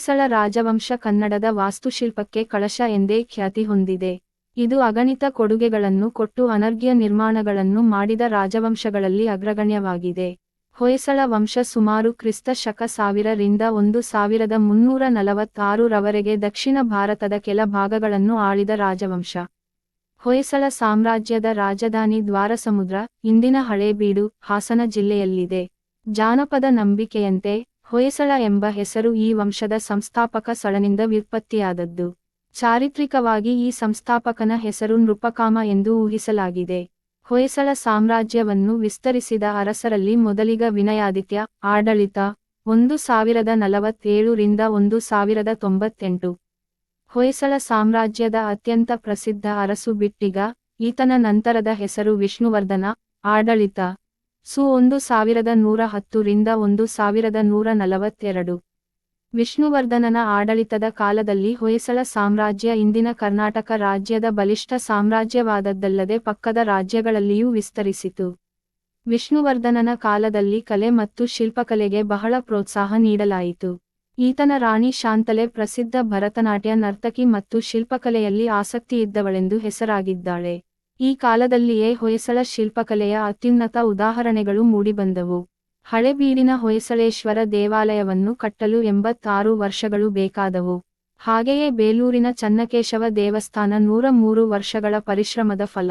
ಹೊಯ್ಸಳ ರಾಜವಂಶ ಕನ್ನಡದ ವಾಸ್ತುಶಿಲ್ಪಕ್ಕೆ ಕಳಶ ಎಂದೇ ಖ್ಯಾತಿ ಹೊಂದಿದೆ. ಇದು ಅಗಣಿತ ಕೊಡುಗೆಗಳನ್ನು ಕೊಟ್ಟು ಅನರ್ಘ್ಯ ನಿರ್ಮಾಣಗಳನ್ನು ಮಾಡಿದ ರಾಜವಂಶಗಳಲ್ಲಿ ಅಗ್ರಗಣ್ಯವಾಗಿದೆ. ಹೊಯ್ಸಳ ವಂಶ ಸುಮಾರು ಕ್ರಿಸ್ತ ಶಕ ಸಾವಿರ ರಿಂದ ಒಂದು ಸಾವಿರದ ಮುನ್ನೂರ ನಲವತ್ತಾರು ರವರೆಗೆ ದಕ್ಷಿಣ ಭಾರತದ ಕೆಲ ಭಾಗಗಳನ್ನು ಆಳಿದ ರಾಜವಂಶ. ಹೊಯ್ಸಳ ಸಾಮ್ರಾಜ್ಯದ ರಾಜಧಾನಿ ದ್ವಾರಸಮುದ್ರ, ಇಂದಿನ ಹಳೇಬೀಡು, ಹಾಸನ ಜಿಲ್ಲೆಯಲ್ಲಿದೆ. ಜಾನಪದ ನಂಬಿಕೆಯಂತೆ ಹೊಯ್ಸಳ ಎಂಬ ಹೆಸರು ಈ ವಂಶದ ಸಂಸ್ಥಾಪಕ ಸಳನಿಂದ ವ್ಯುತ್ಪತ್ತಿಯಾದದ್ದು. ಚಾರಿತ್ರಿಕವಾಗಿ ಈ ಸಂಸ್ಥಾಪಕನ ಹೆಸರು ನೃಪಕಾಮ ಎಂದು ಊಹಿಸಲಾಗಿದೆ. ಹೊಯ್ಸಳ ಸಾಮ್ರಾಜ್ಯವನ್ನು ವಿಸ್ತರಿಸಿದ ಅರಸರಲ್ಲಿ ಮೊದಲಿಗ ವಿನಯಾದಿತ್ಯ, ಆಡಳಿತ, ಒಂದು ಸಾವಿರದ ನಲವತ್ತೇಳು ರಿಂದ ಒಂದು ಸಾವಿರದ ತೊಂಬತ್ತೆಂಟು. ಹೊಯ್ಸಳ ಸಾಮ್ರಾಜ್ಯದ ಅತ್ಯಂತ ಪ್ರಸಿದ್ಧ ಅರಸು ಬಿಟ್ಟಿಗ, ಈತನ ನಂತರದ ಹೆಸರು ವಿಷ್ಣುವರ್ಧನ, ಆಡಳಿತ. ಸು ಒಂದು ಸಾವಿರದ ನೂರ ಹತ್ತು ರಿಂದ ಒಂದು ಸಾವಿರದ ನೂರ ನಲವತ್ತೆರಡು. ವಿಷ್ಣುವರ್ಧನನ ಆಡಳಿತದ ಕಾಲದಲ್ಲಿ ಹೊಯ್ಸಳ ಸಾಮ್ರಾಜ್ಯ ಇಂದಿನ ಕರ್ನಾಟಕ ರಾಜ್ಯದ ಬಲಿಷ್ಠ ಸಾಮ್ರಾಜ್ಯವಾದದ್ದಲ್ಲದೆ ಪಕ್ಕದ ರಾಜ್ಯಗಳಲ್ಲಿಯೂ ವಿಸ್ತರಿಸಿತು. ವಿಷ್ಣುವರ್ಧನನ ಕಾಲದಲ್ಲಿ ಕಲೆ ಮತ್ತು ಶಿಲ್ಪಕಲೆಗೆ ಬಹಳ ಪ್ರೋತ್ಸಾಹ ನೀಡಲಾಯಿತು. ಈತನ ರಾಣಿ ಶಾಂತಲೆ ಪ್ರಸಿದ್ಧ ಭರತನಾಟ್ಯ, ನರ್ತಕಿ ಮತ್ತು ಶಿಲ್ಪಕಲೆಯಲ್ಲಿ ಆಸಕ್ತಿಯಿದ್ದವಳೆಂದು ಹೆಸರಾಗಿದ್ದಾಳೆ. ಈ ಕಾಲದಲ್ಲಿಯೇ ಹೊಯ್ಸಳ ಶಿಲ್ಪಕಲೆಯ ಅತ್ಯುನ್ನತ ಉದಾಹರಣೆಗಳು ಮೂಡಿಬಂದವು. ಹಳೆಬೀಡಿನ ಹೊಯ್ಸಳೇಶ್ವರ ದೇವಾಲಯವನ್ನು ಕಟ್ಟಲು ಎಂಬತ್ತಾರು ವರ್ಷಗಳು ಬೇಕಾದವು. ಹಾಗೆಯೇ ಬೇಲೂರಿನ ಚನ್ನಕೇಶವ ದೇವಸ್ಥಾನ ನೂರ ಮೂರು ವರ್ಷಗಳ ಪರಿಶ್ರಮದ ಫಲ.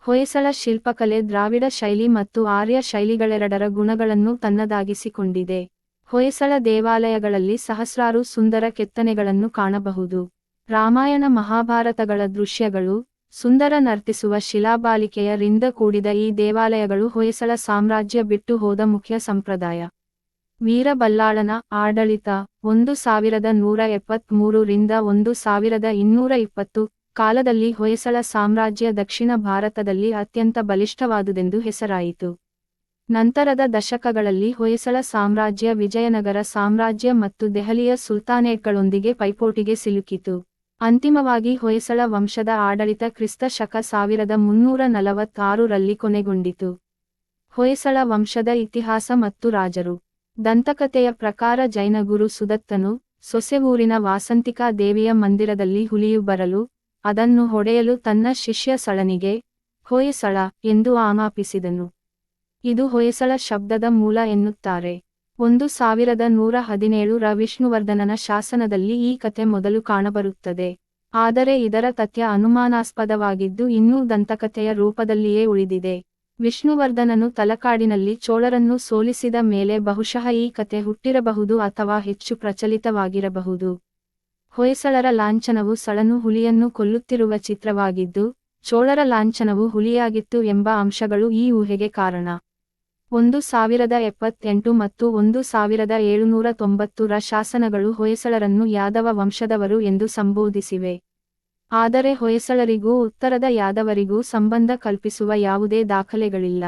ಹೊಯ್ಸಳ ಶಿಲ್ಪಕಲೆ ದ್ರಾವಿಡ ಶೈಲಿ ಮತ್ತು ಆರ್ಯ ಶೈಲಿಗಳೆರಡರ ಗುಣಗಳನ್ನು ತನ್ನದಾಗಿಸಿಕೊಂಡಿದೆ. ಹೊಯ್ಸಳ ದೇವಾಲಯಗಳಲ್ಲಿ ಸಹಸ್ರಾರು ಸುಂದರ ಕೆತ್ತನೆಗಳನ್ನು ಕಾಣಬಹುದು. ರಾಮಾಯಣ ಮಹಾಭಾರತಗಳ ದೃಶ್ಯಗಳು ಸುಂದರ ನರ್ತಿಸುವ ಶಿಲಾಬಾಲಿಕೆಯ ರಿಂದ ಕೂಡಿದ ಈ ದೇವಾಲಯಗಳು ಹೊಯ್ಸಳ ಸಾಮ್ರಾಜ್ಯ ಬಿಟ್ಟು ಹೋದ ಮುಖ್ಯ ಸಂಪ್ರದಾಯ. ವೀರಬಲ್ಲಾಳನ ಆಡಳಿತ ಒಂದು ಸಾವಿರದ ನೂರ ಎಪ್ಪತ್ಮೂರು ರಿಂದ ಒಂದು ಸಾವಿರದ ಇನ್ನೂರ ಇಪ್ಪತ್ತು ಕಾಲದಲ್ಲಿ ಹೊಯ್ಸಳ ಸಾಮ್ರಾಜ್ಯ ದಕ್ಷಿಣ ಭಾರತದಲ್ಲಿ ಅತ್ಯಂತ ಬಲಿಷ್ಠವಾದುದೆಂದು ಹೆಸರಾಯಿತು. ನಂತರದ ದಶಕಗಳಲ್ಲಿ ಹೊಯ್ಸಳ ಸಾಮ್ರಾಜ್ಯ ವಿಜಯನಗರ ಸಾಮ್ರಾಜ್ಯ ಮತ್ತು ದೆಹಲಿಯ ಸುಲ್ತಾನೇಟ್ಗಳೊಂದಿಗೆ ಪೈಪೋಟಿಗೆ ಸಿಲುಕಿತು. ಅಂತಿಮವಾಗಿ ಹೊಯ್ಸಳ ವಂಶದ ಆಡಳಿತ ಕ್ರಿಸ್ತ ಶಕ ಸಾವಿರದ ಮುನ್ನೂರ ನಲವತ್ತಾರು ರಲ್ಲಿ ಕೊನೆಗೊಂಡಿತು. ಹೊಯ್ಸಳ ವಂಶದ ಇತಿಹಾಸ ಮತ್ತು ರಾಜರು. ದಂತಕಥೆಯ ಪ್ರಕಾರ ಜೈನಗುರು ಸುದತ್ತನು, ಸೊಸೆವೂರಿನ ವಾಸಂತಿಕಾ ದೇವಿಯ ಮಂದಿರದಲ್ಲಿ ಹುಲಿಯು ಬರಲು, ಅದನ್ನು ಹೊಡೆಯಲು ತನ್ನ ಶಿಷ್ಯ ಸಳನಿಗೆ, ಹೊಯ್ಸಳ ಎಂದು ಆಮಾಪಿಸಿದನು. ಇದು ಹೊಯ್ಸಳ ಶಬ್ದದ ಮೂಲ ಎನ್ನುತ್ತಾರೆ. ಒಂದು ಸಾವಿರದ ನೂರ ಹದಿನೇಳು ರ ವಿಷ್ಣುವರ್ಧನನ ಶಾಸನದಲ್ಲಿ ಈ ಕಥೆ ಮೊದಲು ಕಾಣಬರುತ್ತದೆ. ಆದರೆ ಇದರ ತಥ್ಯ ಅನುಮಾನಾಸ್ಪದವಾಗಿದ್ದು ಇನ್ನೂ ದಂತಕಥೆಯ ರೂಪದಲ್ಲಿಯೇ ಉಳಿದಿದೆ. ವಿಷ್ಣುವರ್ಧನನು ತಲಕಾಡಿನಲ್ಲಿ ಚೋಳರನ್ನು ಸೋಲಿಸಿದ ಮೇಲೆ ಬಹುಶಃ ಈ ಕಥೆ ಹುಟ್ಟಿರಬಹುದು ಅಥವಾ ಹೆಚ್ಚು ಪ್ರಚಲಿತವಾಗಿರಬಹುದು. ಹೊಯ್ಸಳರ ಲಾಂಛನವು ಸಳನು ಹುಲಿಯನ್ನು ಕೊಲ್ಲುತ್ತಿರುವ ಚಿತ್ರವಾಗಿದ್ದು, ಚೋಳರ ಲಾಂಛನವು ಹುಲಿಯಾಗಿತ್ತು ಎಂಬ ಅಂಶಗಳು ಈ ಊಹೆಗೆ ಕಾರಣ. ಒಂದು ಸಾವಿರದ ಎಪ್ಪತ್ತೆಂಟು ಮತ್ತು ಒಂದು ಸಾವಿರದ ಏಳುನೂರ ತೊಂಬತ್ತು ರ ಶಾಸನಗಳು ಹೊಯ್ಸಳರನ್ನು ಯಾದವ ವಂಶದವರು ಎಂದು ಸಂಬೋಧಿಸಿವೆ. ಆದರೆ ಹೊಯ್ಸಳರಿಗೂ ಉತ್ತರದ ಯಾದವರಿಗೂ ಸಂಬಂಧ ಕಲ್ಪಿಸುವ ಯಾವುದೇ ದಾಖಲೆಗಳಿಲ್ಲ.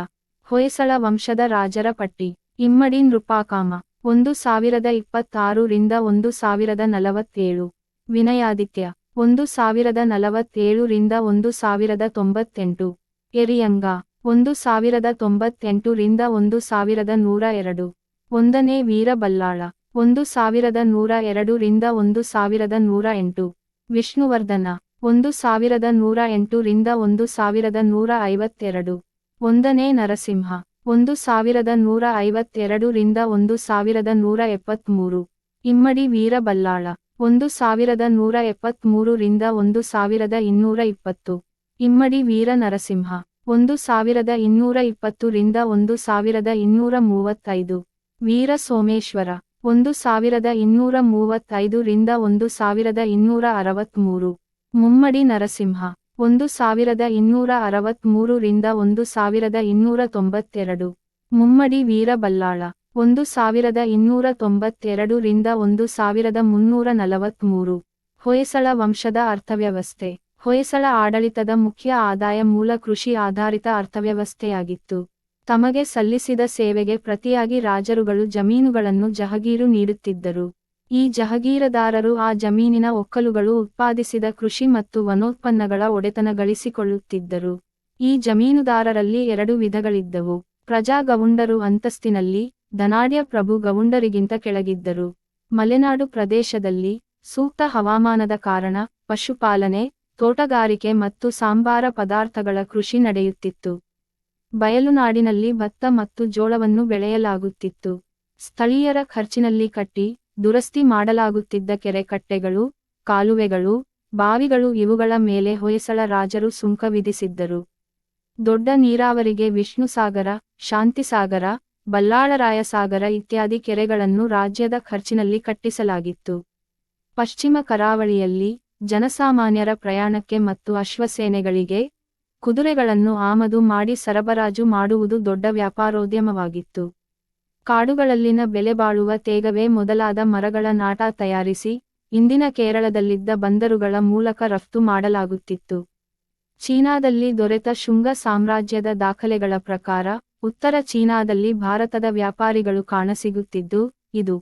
ಹೊಯ್ಸಳ ವಂಶದ ರಾಜರ ಪಟ್ಟಿ. ಇಮ್ಮಡಿ ನೃಪಾಕಾಮ. ಒಂದು ಸಾವಿರದ ಇಪ್ಪತ್ತಾರು ರಿಂದ ಒಂದು ಸಾವಿರದ ನಲವತ್ತೇಳು. ವಿನಯಾದಿತ್ಯ. ಒಂದು ಸಾವಿರದ ನಲವತ್ತೇಳು ರಿಂದ ಒಂದು ಸಾವಿರದ ತೊಂಬತ್ತೆಂಟು. ಎರಿಯಂಗ. ಒಂದು ಸಾವಿರದ ತೊಂಬತ್ತೆಂಟು ರಿಂದ ಒಂದು ಸಾವಿರದ ನೂರ ಎರಡು ಒಂದನೇ ವೀರಬಲ್ಲಾಳ ಒಂದು ಸಾವಿರದ ನೂರ ಎರಡು ರಿಂದ ಒಂದು ಸಾವಿರದ ನೂರ ಎಂಟು ವಿಷ್ಣುವರ್ಧನ ಒಂದು ಸಾವಿರದ ನೂರ ಎಂಟು ರಿಂದ ಒಂದು ಸಾವಿರದ ನೂರ ಐವತ್ತೆರಡು ಒಂದನೇ ನರಸಿಂಹ ಒಂದು ಸಾವಿರದ ನೂರ ಐವತ್ತೆರಡು ರಿಂದ ಒಂದು ಸಾವಿರದ ನೂರ ಎಪ್ಪತ್ಮೂರು ಇಮ್ಮಡಿ ವೀರಬಲ್ಲಾಳ ಒಂದು ಸಾವಿರದ ನೂರ ಎಪ್ಪತ್ಮೂರು ರಿಂದ ಒಂದು ಸಾವಿರದ ಇನ್ನೂರ ಇಪ್ಪತ್ತು ಇಮ್ಮಡಿ ವೀರ ನರಸಿಂಹ ಒಂದು ಸಾವಿರದ ಇನ್ನೂರ ಇಪ್ಪತ್ತು ರಿಂದ ಒಂದು ಸಾವಿರದ ಇನ್ನೂರ ಮೂವತ್ತೈದು. ವೀರ ಸೋಮೇಶ್ವರ, ಒಂದು ಸಾವಿರದ ಇನ್ನೂರ ಮೂವತ್ತೈದು ರಿಂದ ಒಂದು ಸಾವಿರದ ಇನ್ನೂರ ಅರವತ್ಮೂರು. ಮುಮ್ಮಡಿ ನರಸಿಂಹ, ಒಂದು ಸಾವಿರದ ಇನ್ನೂರ ಅರವತ್ಮೂರು ರಿಂದ ಒಂದು ಸಾವಿರದ ಇನ್ನೂರ ತೊಂಬತ್ತೆರಡು. ಮುಮ್ಮಡಿ ವೀರಬಲ್ಲಾಳ, ಒಂದು ಸಾವಿರದ ಇನ್ನೂರ ತೊಂಬತ್ತೆರಡು ರಿಂದ ಒಂದು ಸಾವಿರದ ಮುನ್ನೂರ ನಲವತ್ಮೂರು. ಹೊಯ್ಸಳ ವಂಶದ ಅರ್ಥವ್ಯವಸ್ಥೆ. ಹೊಯ್ಸಳ ಆಡಳಿತದ ಮುಖ್ಯ ಆದಾಯ ಮೂಲ ಕೃಷಿ ಆಧಾರಿತ ಅರ್ಥವ್ಯವಸ್ಥೆಯಾಗಿತ್ತು. ತಮಗೆ ಸಲ್ಲಿಸಿದ ಸೇವೆಗೆ ಪ್ರತಿಯಾಗಿ ರಾಜರುಗಳು ಜಮೀನುಗಳನ್ನು ಜಹಗೀರು ನೀಡುತ್ತಿದ್ದರು. ಈ ಜಹಗೀರದಾರರು ಆ ಜಮೀನಿನ ಒಕ್ಕಲುಗಳು ಉತ್ಪಾದಿಸಿದ ಕೃಷಿ ಮತ್ತು ವನೋತ್ಪನ್ನಗಳ ಒಡೆತನ ಗಳಿಸಿಕೊಳ್ಳುತ್ತಿದ್ದರು ಈ ಜಮೀನುದಾರರಲ್ಲಿ ಎರಡು ವಿಧಗಳಿದ್ದವು. ಪ್ರಜಾ ಗೌಂಡರು ಅಂತಸ್ತಿನಲ್ಲಿ, ಧನಾಢ್ಯ ಪ್ರಭು ಗೌಂಡರಿಗಿಂತ ಕೆಳಗಿದ್ದರು. ಮಲೆನಾಡು ಪ್ರದೇಶದಲ್ಲಿ ಸೂಕ್ತ ಹವಾಮಾನದ ಕಾರಣ, ಪಶುಪಾಲನೆ ತೋಟಗಾರಿಕೆ ಮತ್ತು ಸಾಂಬಾರ ಪದಾರ್ಥಗಳ ಕೃಷಿ ನಡೆಯುತ್ತಿತ್ತು. ಬಯಲುನಾಡಿನಲ್ಲಿ ಭತ್ತ ಮತ್ತು ಜೋಳವನ್ನು ಬೆಳೆಯಲಾಗುತ್ತಿತ್ತು. ಸ್ಥಳೀಯರ ಖರ್ಚಿನಲ್ಲಿ ಕಟ್ಟಿ, ದುರಸ್ತಿ ಮಾಡಲಾಗುತ್ತಿದ್ದ ಕೆರೆ ಕಟ್ಟೆಗಳು ಕಾಲುವೆಗಳು, ಬಾವಿಗಳು ಇವುಗಳ ಮೇಲೆ ಹೊಯ್ಸಳ ರಾಜರು ಸುಂಕ ವಿಧಿಸಿದ್ದರು. ದೊಡ್ಡ ನೀರಾವರಿಗೆ ವಿಷ್ಣುಸಾಗರ ಶಾಂತಿಸಾಗರ ಬಲ್ಲಾಳರಾಯಸಾಗರ ಇತ್ಯಾದಿ ಕೆರೆಗಳನ್ನು ರಾಜ್ಯದ ಖರ್ಚಿನಲ್ಲಿ ಕಟ್ಟಿಸಲಾಗಿತ್ತು. ಪಶ್ಚಿಮ ಕರಾವಳಿಯಲ್ಲಿ ಜನಸಾಮಾನ್ಯರ ಪ್ರಯಾಣಕ್ಕೆ ಮತ್ತು ಅಶ್ವಸೇನೆಗಳಿಗೆ ಕುದುರೆಗಳನ್ನು ಆಮದು ಮಾಡಿ ಸರಬರಾಜು ಮಾಡುವುದು ದೊಡ್ಡ ವ್ಯಾಪಾರೋದ್ಯಮವಾಗಿತ್ತು. ಕಾಡುಗಳಲ್ಲಿನ ಬೆಲೆಬಾಳುವ ತೇಗವೇ ಮೊದಲಾದ ಮರಗಳ ನಾಟ ತಯಾರಿಸಿ ಇಂದಿನ ಕೇರಳದಲ್ಲಿದ್ದ ಬಂದರುಗಳ ಮೂಲಕ ರಫ್ತು ಮಾಡಲಾಗುತ್ತಿತ್ತು. ಚೀನಾದಲ್ಲಿ ದೊರೆತ ಶುಂಗ ಸಾಮ್ರಾಜ್ಯದ ದಾಖಲೆಗಳ ಪ್ರಕಾರ ಉತ್ತರ ಚೀನಾದಲ್ಲಿ ಭಾರತದ ವ್ಯಾಪಾರಿಗಳು ಕಾಣಸಿಗುತ್ತಿದ್ದು, ಇದು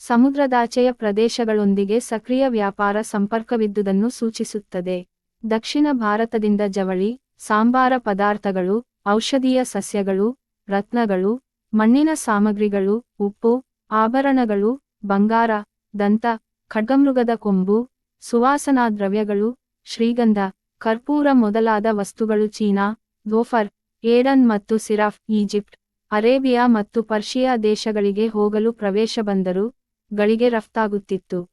ಸಮುದ್ರದಾಚೆಯ ಪ್ರದೇಶಗಳೊಂದಿಗೆ ಸಕ್ರಿಯ ವ್ಯಾಪಾರ ಸಂಪರ್ಕವಿದ್ದುದನ್ನು ಸೂಚಿಸುತ್ತದೆ. ದಕ್ಷಿಣ ಭಾರತದಿಂದ ಜವಳಿ, ಸಾಂಬಾರ ಪದಾರ್ಥಗಳು, ಔಷಧೀಯ ಸಸ್ಯಗಳು, ರತ್ನಗಳು, ಮಣ್ಣಿನ ಸಾಮಗ್ರಿಗಳು, ಉಪ್ಪು, ಆಭರಣಗಳು, ಬಂಗಾರ, ದಂತ, ಖಡ್ಗಮೃಗದ ಕೊಂಬು, ಸುವಾಸನಾ ದ್ರವ್ಯಗಳು, ಶ್ರೀಗಂಧ, ಕರ್ಪೂರ ಮೊದಲಾದ ವಸ್ತುಗಳು ಚೀನಾ, ಗೋಫರ್, ಏಡನ್ ಮತ್ತು ಸಿರಾಫ್, ಈಜಿಪ್ಟ್, ಅರೇಬಿಯಾ ಮತ್ತು ಪರ್ಷಿಯಾ ದೇಶಗಳಿಗೆ ಹೋಗಲು ಪ್ರವೇಶ ಬಂದರು. ಗಳಿಗೆ ರಫ್ತಾಗುತ್ತಿತ್ತು.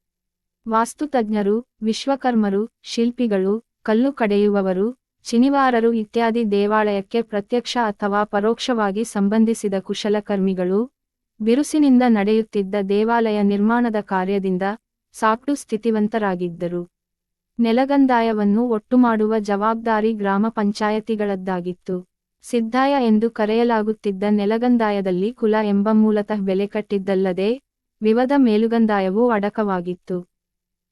ವಾಸ್ತುತಜ್ಞರು, ವಿಶ್ವಕರ್ಮರು, ಶಿಲ್ಪಿಗಳು, ಕಲ್ಲು ಕಡೆಯುವವರು, ಶನಿವಾರರು ಇತ್ಯಾದಿ ದೇವಾಲಯಕ್ಕೆ ಪ್ರತ್ಯಕ್ಷ ಅಥವಾ ಪರೋಕ್ಷವಾಗಿ ಸಂಬಂಧಿಸಿದ ಕುಶಲಕರ್ಮಿಗಳು, ಬಿರುಸಿನಿಂದ ನಡೆಯುತ್ತಿದ್ದ ದೇವಾಲಯ ನಿರ್ಮಾಣದ ಕಾರ್ಯದಿಂದ ಸಾಕ್ಟು ಸ್ಥಿತಿವಂತರಾಗಿದ್ದರು. ನೆಲಗಂದಾಯವನ್ನು ಒಟ್ಟು ಮಾಡುವ ಜವಾಬ್ದಾರಿ ಗ್ರಾಮ ಪಂಚಾಯತಿಗಳದ್ದಾಗಿತ್ತು. ಸಿದ್ಧಾಯ ಎಂದು ಕರೆಯಲಾಗುತ್ತಿದ್ದ ನೆಲಗಂದಾಯದಲ್ಲಿ ಕುಲ ಎಂಬ ಮೂಲತಃ ಬೆಲೆ ಕಟ್ಟಿದ್ದಲ್ಲದೆ ವಿವಧ ಮೇಲುಗಂದಾಯವೂ ಅಡಕವಾಗಿತ್ತು.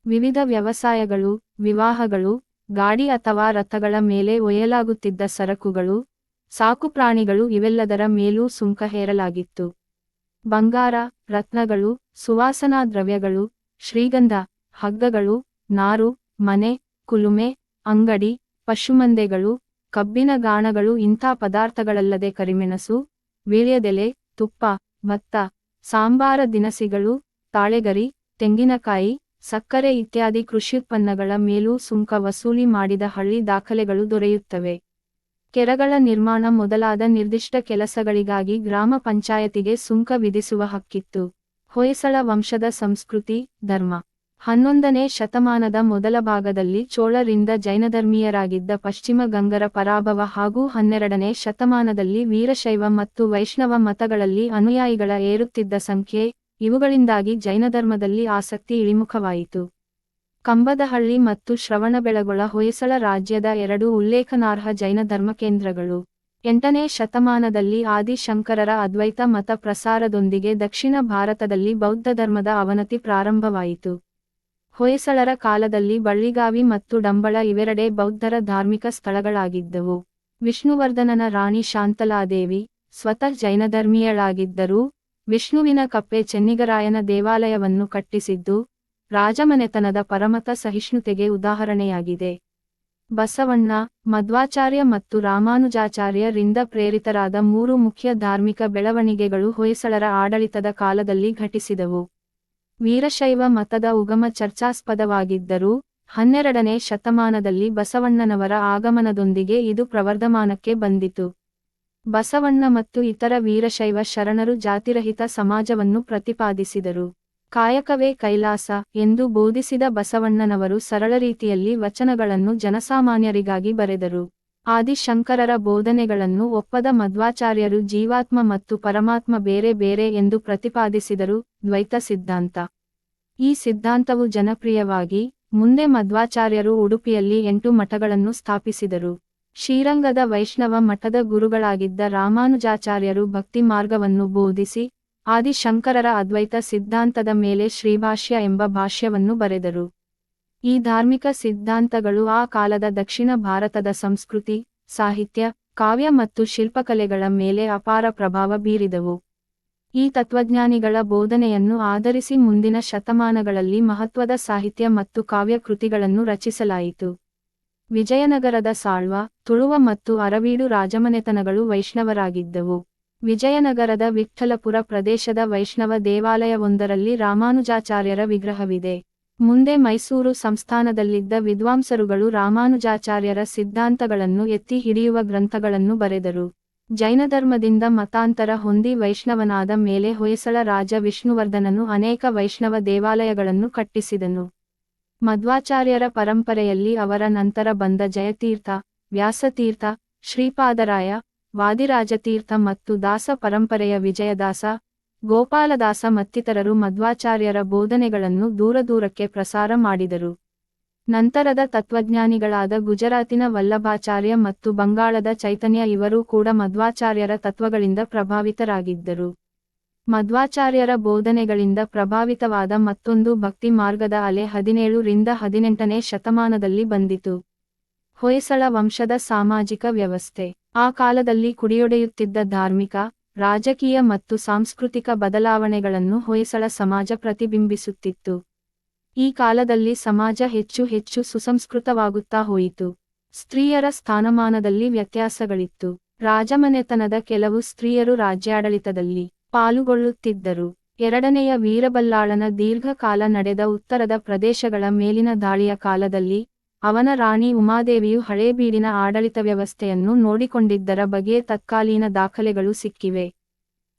ವಿವಿಧ ವ್ಯವಸಾಯಗಳು, ವಿವಾಹಗಳು, ಗಾಡಿ ಅಥವಾ ರಥಗಳ ಮೇಲೆ ಒಯ್ಯಲಾಗುತ್ತಿದ್ದ ಸರಕುಗಳು ಸಾಕುಪ್ರಾಣಿಗಳು ಇವೆಲ್ಲದರ ಮೇಲೂ ಸುಂಕ ಹೇರಲಾಗಿತ್ತು. ಬಂಗಾರ, ರತ್ನಗಳು, ಸುವಾಸನಾ ದ್ರವ್ಯಗಳು, ಶ್ರೀಗಂಧ, ಹಗ್ಗಗಳು, ನಾರು, ಮನೆ, ಕುಲುಮೆ, ಅಂಗಡಿ, ಪಶುಮಂದೆಗಳು, ಕಬ್ಬಿನ ಗಾಣಗಳು ಇಂಥ ಪದಾರ್ಥಗಳಲ್ಲದೆ ಕರಿಮೆಣಸು, ವೀಳ್ಯದೆಲೆ, ತುಪ್ಪ, ಭತ್ತ ಸಾಂಬಾರ ದಿನಸಿಗಳು, ತಾಳೆಗರಿ, ತೆಂಗಿನಕಾಯಿ, ಸಕ್ಕರೆ ಇತ್ಯಾದಿ ಉತ್ಪನ್ನಗಳ ಮೇಲೂ ಸುಂಕ ವಸೂಲಿ ಮಾಡಿದ ಹಳ್ಳಿ ದಾಖಲೆಗಳು ದೊರೆಯುತ್ತವೆ. ಕೆರೆಗಳ ನಿರ್ಮಾಣ ಮೊದಲಾದ ನಿರ್ದಿಷ್ಟ ಕೆಲಸಗಳಿಗಾಗಿ ಗ್ರಾಮ ಪಂಚಾಯತಿಗೆ ಸುಂಕ ವಿಧಿಸುವ ಹಕ್ಕಿತ್ತು. ಹೊಯ್ಸಳ ವಂಶದ ಸಂಸ್ಕೃತಿ, ಧರ್ಮ. ಹನ್ನೊಂದನೇ ಶತಮಾನದ ಮೊದಲ ಭಾಗದಲ್ಲಿ ಚೋಳರಿಂದ ಜೈನಧರ್ಮೀಯರಾಗಿದ್ದ ಪಶ್ಚಿಮ ಗಂಗರ ಪರಾಭವ ಹಾಗೂ ಹನ್ನೆರಡನೇ ಶತಮಾನದಲ್ಲಿ ವೀರಶೈವ ಮತ್ತು ವೈಷ್ಣವ ಮತಗಳಲ್ಲಿ ಅನುಯಾಯಿಗಳ ಏರುತ್ತಿದ್ದ ಸಂಖ್ಯೆ, ಇವುಗಳಿಂದಾಗಿ ಜೈನಧರ್ಮದಲ್ಲಿ ಆಸಕ್ತಿ ಇಳಿಮುಖವಾಯಿತು. ಕಂಬದಹಳ್ಳಿ ಮತ್ತು ಶ್ರವಣಬೆಳಗೊಳ ಹೊಯ್ಸಳ ರಾಜ್ಯದ ಎರಡು ಉಲ್ಲೇಖನಾರ್ಹ ಜೈನ ಧರ್ಮಕೇಂದ್ರಗಳು ಎಂಟನೇ ಶತಮಾನದಲ್ಲಿ ಆದಿಶಂಕರರ ಅದ್ವೈತ ಮತ ಪ್ರಸಾರದೊಂದಿಗೆ ದಕ್ಷಿಣ ಭಾರತದಲ್ಲಿ ಬೌದ್ಧ ಧರ್ಮದ ಅವನತಿ ಪ್ರಾರಂಭವಾಯಿತು. ಹೊಯ್ಸಳರ ಕಾಲದಲ್ಲಿ ಬಳ್ಳಿಗಾವಿ ಮತ್ತು ಡಂಬಳ ಇವೆರಡೇ ಬೌದ್ಧರ ಧಾರ್ಮಿಕ ಸ್ಥಳಗಳಾಗಿದ್ದವು. ವಿಷ್ಣುವರ್ಧನನ ರಾಣಿ ಶಾಂತಲಾದೇವಿ ಸ್ವತಃ ಜೈನಧರ್ಮೀಯಳಾಗಿದ್ದರೂ ವಿಷ್ಣುವಿನ ಕಪ್ಪೆ ಚೆನ್ನಿಗರಾಯನ ದೇವಾಲಯವನ್ನು ಕಟ್ಟಿಸಿದ್ದು ರಾಜಮನೆತನದ ಪರಮತ ಸಹಿಷ್ಣುತೆಗೆ ಉದಾಹರಣೆಯಾಗಿದೆ. ಬಸವಣ್ಣ, ಮಧ್ವಾಚಾರ್ಯ ಮತ್ತು ರಾಮಾನುಜಾಚಾರ್ಯರಿಂದ ಪ್ರೇರಿತರಾದ ಮೂರು ಮುಖ್ಯ ಧಾರ್ಮಿಕ ಬೆಳವಣಿಗೆಗಳು ಹೊಯ್ಸಳರ ಆಡಳಿತದ ಕಾಲದಲ್ಲಿ ಘಟಿಸಿದವು. ವೀರಶೈವ ಮತದ ಉಗಮ ಚರ್ಚಾಸ್ಪದವಾಗಿದ್ದರೂ, ಹನ್ನೆರಡನೇ ಶತಮಾನದಲ್ಲಿ ಬಸವಣ್ಣನವರ ಆಗಮನದೊಂದಿಗೆ ಇದು ಪ್ರವರ್ಧಮಾನಕ್ಕೆ ಬಂದಿತು. ಬಸವಣ್ಣ ಮತ್ತು ಇತರ ವೀರಶೈವ ಶರಣರು ಜಾತಿರಹಿತ ಸಮಾಜವನ್ನು ಪ್ರತಿಪಾದಿಸಿದರು. ಕಾಯಕವೇ ಕೈಲಾಸ ಎಂದು ಬೋಧಿಸಿದ ಬಸವಣ್ಣನವರು ಸರಳ ರೀತಿಯಲ್ಲಿ ವಚನಗಳನ್ನು ಜನಸಾಮಾನ್ಯರಿಗಾಗಿ ಬರೆದರು. ಆದಿಶಂಕರರ ಬೋಧನೆಗಳನ್ನು ಒಪ್ಪದ ಮಧ್ವಾಚಾರ್ಯರು ಜೀವಾತ್ಮ ಮತ್ತು ಪರಮಾತ್ಮ ಬೇರೆ ಬೇರೆ ಎಂದು ಪ್ರತಿಪಾದಿಸಿದರು, ದ್ವೈತ ಸಿದ್ಧಾಂತ. ಈ ಸಿದ್ಧಾಂತವು ಜನಪ್ರಿಯವಾಗಿ ಮುಂದೆ ಮಧ್ವಾಚಾರ್ಯರು ಉಡುಪಿಯಲ್ಲಿ ಎಂಟು ಮಠಗಳನ್ನು ಸ್ಥಾಪಿಸಿದರು. ಶ್ರೀರಂಗದ ವೈಷ್ಣವ ಮಠದ ಗುರುಗಳಾಗಿದ್ದ ರಾಮಾನುಜಾಚಾರ್ಯರು ಭಕ್ತಿ ಮಾರ್ಗವನ್ನು ಬೋಧಿಸಿ, ಆದಿಶಂಕರರ ಅದ್ವೈತ ಸಿದ್ಧಾಂತದ ಮೇಲೆ ಶ್ರೀಭಾಷ್ಯ ಎಂಬ ಭಾಷ್ಯವನ್ನು ಬರೆದರು. ಈ ಧಾರ್ಮಿಕ ಸಿದ್ಧಾಂತಗಳು ಆ ಕಾಲದ ದಕ್ಷಿಣ ಭಾರತದ ಸಂಸ್ಕೃತಿ, ಸಾಹಿತ್ಯ, ಕಾವ್ಯ ಮತ್ತು ಶಿಲ್ಪಕಲೆಗಳ ಮೇಲೆ ಅಪಾರ ಪ್ರಭಾವ ಬೀರಿದವು. ಈ ತತ್ವಜ್ಞಾನಿಗಳ ಬೋಧನೆಯನ್ನು ಆಧರಿಸಿ ಮುಂದಿನ ಶತಮಾನಗಳಲ್ಲಿ ಮಹತ್ವದ ಸಾಹಿತ್ಯ ಮತ್ತು ಕಾವ್ಯ ಕೃತಿಗಳನ್ನು ರಚಿಸಲಾಯಿತು. ವಿಜಯನಗರದ ಸಾಳ್ವ, ತುಳುವ ಮತ್ತು ಅರವೀಡು ರಾಜಮನೆತನಗಳು ವೈಷ್ಣವರಾಗಿದ್ದವು. ವಿಜಯನಗರದ ವಿಠ್ಠಲಪುರ ಪ್ರದೇಶದ ವೈಷ್ಣವ ದೇವಾಲಯವೊಂದರಲ್ಲಿ ರಾಮಾನುಜಾಚಾರ್ಯರ ವಿಗ್ರಹವಿದೆ. ಮುಂದೆ ಮೈಸೂರು ಸಂಸ್ಥಾನದಲ್ಲಿದ್ದ ವಿದ್ವಾಂಸರುಗಳು ರಾಮಾನುಜಾಚಾರ್ಯರ ಸಿದ್ಧಾಂತಗಳನ್ನು ಎತ್ತಿ ಹಿಡಿಯುವ ಗ್ರಂಥಗಳನ್ನು ಬರೆದರು. ಜೈನಧರ್ಮದಿಂದ ಮತಾಂತರ ಹೊಂದಿ ವೈಷ್ಣವನಾದ ಮೇಲೆ ಹೊಯ್ಸಳ ರಾಜ ವಿಷ್ಣುವರ್ಧನನು ಅನೇಕ ವೈಷ್ಣವ ದೇವಾಲಯಗಳನ್ನು ಕಟ್ಟಿಸಿದನು. ಮಧ್ವಾಚಾರ್ಯರ ಪರಂಪರೆಯಲ್ಲಿ ಅವರ ನಂತರ ಬಂದ ಜಯತೀರ್ಥ, ವ್ಯಾಸತೀರ್ಥ, ಶ್ರೀಪಾದರಾಯ, ವಾದಿರಾಜತೀರ್ಥ ಮತ್ತು ದಾಸ ಪರಂಪರೆಯ ವಿಜಯದಾಸ ಗೋಪಾಲದಾಸ ಮತ್ತಿತರರು ಮಧ್ವಾಚಾರ್ಯರ ಬೋಧನೆಗಳನ್ನು ದೂರದೂರಕ್ಕೆ ಪ್ರಸಾರ ಮಾಡಿದರು. ನಂತರದ ತತ್ವಜ್ಞಾನಿಗಳಾದ ಗುಜರಾತಿನ ವಲ್ಲಭಾಚಾರ್ಯ ಮತ್ತು ಬಂಗಾಳದ ಚೈತನ್ಯ ಇವರೂ ಕೂಡ ಮಧ್ವಾಚಾರ್ಯರ ತತ್ವಗಳಿಂದ ಪ್ರಭಾವಿತರಾಗಿದ್ದರು. ಮಧ್ವಾಚಾರ್ಯರ ಬೋಧನೆಗಳಿಂದ ಪ್ರಭಾವಿತವಾದ ಮತ್ತೊಂದು ಭಕ್ತಿ ಮಾರ್ಗದ ಅಲೆ ಹದಿನೇಳು ರಿಂದ ಹದಿನೆಂಟನೇ ಶತಮಾನದಲ್ಲಿ ಬಂದಿತು. ಹೊಯ್ಸಳ ವಂಶದ ಸಾಮಾಜಿಕ ವ್ಯವಸ್ಥೆ. ಆ ಕಾಲದಲ್ಲಿ ಕುಡಿಯೊಡೆಯುತ್ತಿದ್ದ ಧಾರ್ಮಿಕ ರಾಜಕೀಯ ಮತ್ತು ಸಾಂಸ್ಕೃತಿಕ ಬದಲಾವಣೆಗಳನ್ನು ಹೊಯ್ಸಳ ಸಮಾಜ ಪ್ರತಿಬಿಂಬಿಸುತ್ತಿತ್ತು. ಈ ಕಾಲದಲ್ಲಿ ಸಮಾಜ ಹೆಚ್ಚು ಹೆಚ್ಚು ಸುಸಂಸ್ಕೃತವಾಗುತ್ತಾ ಹೋಯಿತು. ಸ್ತ್ರೀಯರ ಸ್ಥಾನಮಾನದಲ್ಲಿ ವ್ಯತ್ಯಾಸಗಳಿತ್ತು. ರಾಜಮನೆತನದ ಕೆಲವು ಸ್ತ್ರೀಯರು ರಾಜ್ಯಾಡಳಿತದಲ್ಲಿ ಪಾಲುಗೊಳ್ಳುತ್ತಿದ್ದರು. ಎರಡನೆಯ ವೀರಬಲ್ಲಾಳನ ದೀರ್ಘಕಾಲ ನಡೆದ ಉತ್ತರದ ಪ್ರದೇಶಗಳ ಮೇಲಿನ ದಾಳಿಯ ಕಾಲದಲ್ಲಿ ಅವನ ರಾಣಿ ಉಮಾದೇವಿಯು ಹಳೇಬೀಡಿನ ಆಡಳಿತ ವ್ಯವಸ್ಥೆಯನ್ನು ನೋಡಿಕೊಂಡಿದ್ದರ ಬಗ್ಗೆ ತತ್ಕಾಲೀನ ದಾಖಲೆಗಳು ಸಿಕ್ಕಿವೆ.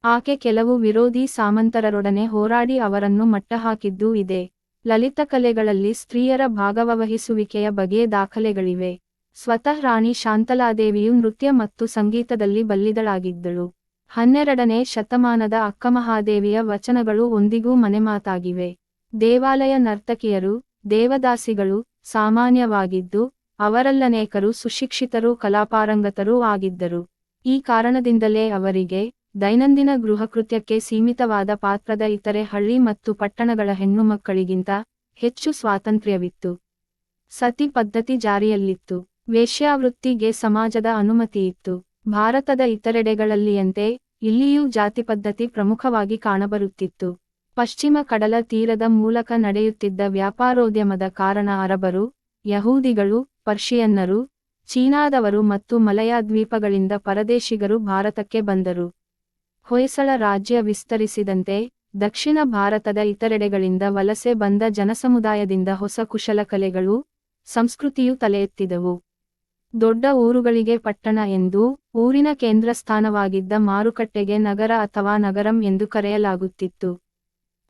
ಆಕೆ ಕೆಲವು ವಿರೋಧಿ ಸಾಮಂತರರೊಡನೆ ಹೋರಾಡಿ ಅವರನ್ನು ಮಟ್ಟಹಾಕಿದ್ದೂ ಇದೆ. ಲಲಿತ ಕಲೆಗಳಲ್ಲಿ ಸ್ತ್ರೀಯರ ಭಾಗವಹಿಸುವಿಕೆಯ ಬಗ್ಗೆ ದಾಖಲೆಗಳಿವೆ. ಸ್ವತಃ ರಾಣಿ ಶಾಂತಲಾದೇವಿಯು ನೃತ್ಯ ಮತ್ತು ಸಂಗೀತದಲ್ಲಿ ಬಲ್ಲಿದಳಾಗಿದ್ದಳು. ಹನ್ನೆರಡನೇ ಶತಮಾನದ ಅಕ್ಕಮಹಾದೇವಿಯ ವಚನಗಳು ಒಂದಿಗೂ ಮನೆಮಾತಾಗಿವೆ. ದೇವಾಲಯ ನರ್ತಕಿಯರು, ದೇವದಾಸಿಗಳು ಸಾಮಾನ್ಯವಾಗಿದ್ದು ಅವರಲ್ಲನೇಕರು ಸುಶಿಕ್ಷಿತರೂ ಕಲಾಪಾರಂಗತರೂ ಆಗಿದ್ದರು. ಈ ಕಾರಣದಿಂದಲೇ ಅವರಿಗೆ ದೈನಂದಿನ ಗೃಹಕೃತ್ಯಕ್ಕೆ ಸೀಮಿತವಾದ ಪಾತ್ರದ ಇತರೆ ಹಳ್ಳಿ ಮತ್ತು ಪಟ್ಟಣಗಳ ಹೆಣ್ಣು ಮಕ್ಕಳಿಗಿಂತ ಹೆಚ್ಚು ಸ್ವಾತಂತ್ರ್ಯವಿತ್ತು. ಸತಿ ಪದ್ಧತಿ ಜಾರಿಯಲ್ಲಿತ್ತು. ವೇಶ್ಯಾವೃತ್ತಿಗೆ ಸಮಾಜದ ಅನುಮತಿಯಿತ್ತು. ಭಾರತದ ಇತರೆಡೆಗಳಲ್ಲಿಯಂತೆ ಇಲ್ಲಿಯೂ ಜಾತಿ ಪದ್ಧತಿ ಪ್ರಮುಖವಾಗಿ ಕಾಣಬರುತ್ತಿತ್ತು. ಪಶ್ಚಿಮ ಕಡಲ ತೀರದ ಮೂಲಕ ನಡೆಯುತ್ತಿದ್ದ ವ್ಯಾಪಾರೋದ್ಯಮದ ಕಾರಣ ಅರಬರು, ಯಹೂದಿಗಳು, ಪರ್ಷಿಯನ್ನರು, ಚೀನಾದವರು ಮತ್ತು ಮಲಯಾ ದ್ವೀಪಗಳಿಂದ ಪರದೇಶಿಗರು ಭಾರತಕ್ಕೆ ಬಂದರು. ಹೊಯ್ಸಳ ರಾಜ್ಯ ವಿಸ್ತರಿಸಿದಂತೆ ದಕ್ಷಿಣ ಭಾರತದ ಇತರೆಡೆಗಳಿಂದ ವಲಸೆ ಬಂದ ಜನಸಮುದಾಯದಿಂದ ಹೊಸ ಕುಶಲಕಲೆಗಳು ಸಂಸ್ಕೃತಿಯು ತಲೆ ಎತ್ತಿದವು ದೊಡ್ಡ ಊರುಗಳಿಗೆ ಪಟ್ಟಣ ಎಂದು ಊರಿನ ಕೇಂದ್ರ ಸ್ಥಾನವಾಗಿದ್ದ ಮಾರುಕಟ್ಟೆಗೆ ನಗರ ಅಥವಾ ನಗರಂ ಎಂದು ಕರೆಯಲಾಗುತ್ತಿತ್ತು.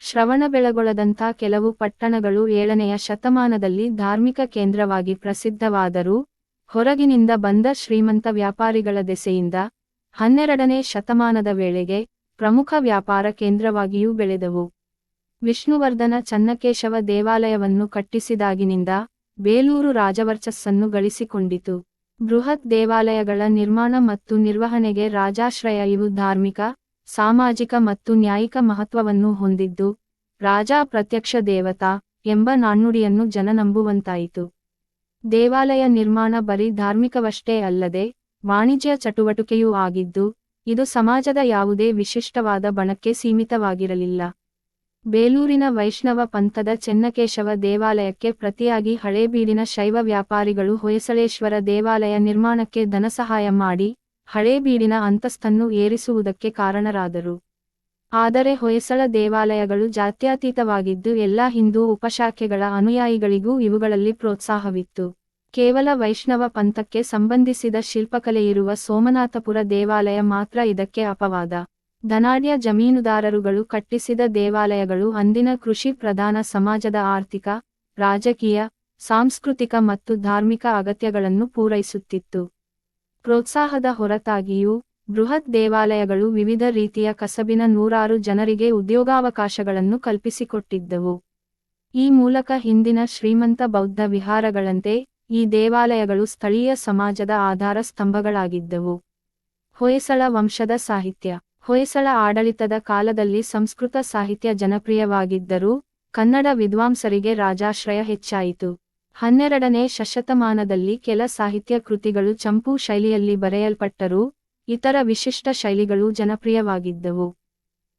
ಶ್ರವಣಬೆಳಗೊಳದಂಥ ಕೆಲವು ಪಟ್ಟಣಗಳು ಏಳನೆಯ ಶತಮಾನದಲ್ಲಿ ಧಾರ್ಮಿಕ ಕೇಂದ್ರವಾಗಿ ಪ್ರಸಿದ್ಧವಾದರೂ, ಹೊರಗಿನಿಂದ ಬಂದ ಶ್ರೀಮಂತ ವ್ಯಾಪಾರಿಗಳ ದೆಸೆಯಿಂದ ಹನ್ನೆರಡನೇ ಶತಮಾನದ ವೇಳೆಗೆ ಪ್ರಮುಖ ವ್ಯಾಪಾರ ಕೇಂದ್ರವಾಗಿಯೂ ಬೆಳೆದವು. ವಿಷ್ಣುವರ್ಧನ ಚನ್ನಕೇಶವ ದೇವಾಲಯವನ್ನು ಕಟ್ಟಿಸಿದಾಗಿನಿಂದ ಬೇಲೂರು ರಾಜವರ್ಚಸ್ಸನ್ನು ಗಳಿಸಿಕೊಂಡಿತು. ಬೃಹತ್ ದೇವಾಲಯಗಳ ನಿರ್ಮಾಣ ಮತ್ತು ನಿರ್ವಹಣೆಗೆ ರಾಜಾಶ್ರಯ ಇವು ಧಾರ್ಮಿಕ ಸಾಮಾಜಿಕ ಮತ್ತು ನ್ಯಾಯಿಕ ಮಹತ್ವವನ್ನು ಹೊಂದಿದ್ದು, ರಾಜ ಪ್ರತ್ಯಕ್ಷ ದೇವತಾ ಎಂಬ ನಾಣ್ಣುಡಿಯನ್ನು ಜನ ನಂಬುವಂತಾಯಿತು. ದೇವಾಲಯ ನಿರ್ಮಾಣ ಬರೀ ಧಾರ್ಮಿಕವಷ್ಟೇ ಅಲ್ಲದೆ, ವಾಣಿಜ್ಯ ಚಟುವಟಿಕೆಯೂ ಆಗಿದ್ದು, ಇದು ಸಮಾಜದ ಯಾವುದೇ ವಿಶಿಷ್ಟವಾದ ಬಣಕ್ಕೆ ಸೀಮಿತವಾಗಿರಲಿಲ್ಲ. ಬೇಲೂರಿನ ವೈಷ್ಣವ ಪಂಥದ ಚೆನ್ನಕೇಶವ ದೇವಾಲಯಕ್ಕೆ ಪ್ರತಿಯಾಗಿ ಹಳೇಬೀಡಿನ ಶೈವ ವ್ಯಾಪಾರಿಗಳು ಹೊಯ್ಸಳೇಶ್ವರ ದೇವಾಲಯ ನಿರ್ಮಾಣಕ್ಕೆ ಧನಸಹಾಯ ಮಾಡಿ ಹಳೇಬೀಡಿನ ಅಂತಸ್ತನ್ನು ಏರಿಸುವುದಕ್ಕೆ ಕಾರಣರಾದರು. ಆದರೆ ಹೊಯ್ಸಳ ದೇವಾಲಯಗಳು ಜಾತ್ಯತೀತವಾಗಿದ್ದು ಎಲ್ಲ ಹಿಂದೂ ಉಪಶಾಖೆಗಳ ಅನುಯಾಯಿಗಳಿಗೂ ಇವುಗಳಲ್ಲಿ ಪ್ರೋತ್ಸಾಹವಿತ್ತು. ಕೇವಲ ವೈಷ್ಣವ ಪಂಥಕ್ಕೆ ಸಂಬಂಧಿಸಿದ ಶಿಲ್ಪಕಲೆಯಿರುವ ಸೋಮನಾಥಪುರ ದೇವಾಲಯ ಮಾತ್ರ ಇದಕ್ಕೆ ಅಪವಾದ. ಧನಾಢ್ಯ ಜಮೀನುದಾರರುಗಳು ಕಟ್ಟಿಸಿದ ದೇವಾಲಯಗಳು ಅಂದಿನ ಕೃಷಿ ಪ್ರಧಾನ ಸಮಾಜದ ಆರ್ಥಿಕ, ರಾಜಕೀಯ, ಸಾಂಸ್ಕೃತಿಕ ಮತ್ತು ಧಾರ್ಮಿಕ ಅಗತ್ಯಗಳನ್ನು ಪೂರೈಸುತ್ತಿತ್ತು. ಪ್ರೋತ್ಸಾಹದ ಹೊರತಾಗಿಯೂ ಬೃಹತ್ ದೇವಾಲಯಗಳು ವಿವಿಧ ರೀತಿಯ ಕಸಬಿನ ನೂರಾರು ಜನರಿಗೆ ಉದ್ಯೋಗಾವಕಾಶಗಳನ್ನು ಕಲ್ಪಿಸಿಕೊಟ್ಟಿದ್ದವು. ಈ ಮೂಲಕ ಹಿಂದಿನ ಶ್ರೀಮಂತ ಬೌದ್ಧ ವಿಹಾರಗಳಂತೆ ಈ ದೇವಾಲಯಗಳು ಸ್ಥಳೀಯ ಸಮಾಜದ ಆಧಾರ ಸ್ತಂಭಗಳಾಗಿದ್ದವು. ಹೊಯ್ಸಳ ವಂಶದ ಸಾಹಿತ್ಯ. ಹೊಯ್ಸಳ ಆಡಳಿತದ ಕಾಲದಲ್ಲಿ ಸಂಸ್ಕೃತ ಸಾಹಿತ್ಯ ಜನಪ್ರಿಯವಾಗಿದ್ದರೂ ಕನ್ನಡ ವಿದ್ವಾಂಸರಿಗೆ ರಾಜಾಶ್ರಯ ಹೆಚ್ಚಾಯಿತು. ಹನ್ನೆರಡನೇ ಶಶತಮಾನದಲ್ಲಿ ಕೆಲ ಸಾಹಿತ್ಯ ಕೃತಿಗಳು ಚಂಪು ಶೈಲಿಯಲ್ಲಿ ಬರೆಯಲ್ಪಟ್ಟರೂ, ಇತರ ವಿಶಿಷ್ಟ ಶೈಲಿಗಳು ಜನಪ್ರಿಯವಾಗಿದ್ದವು.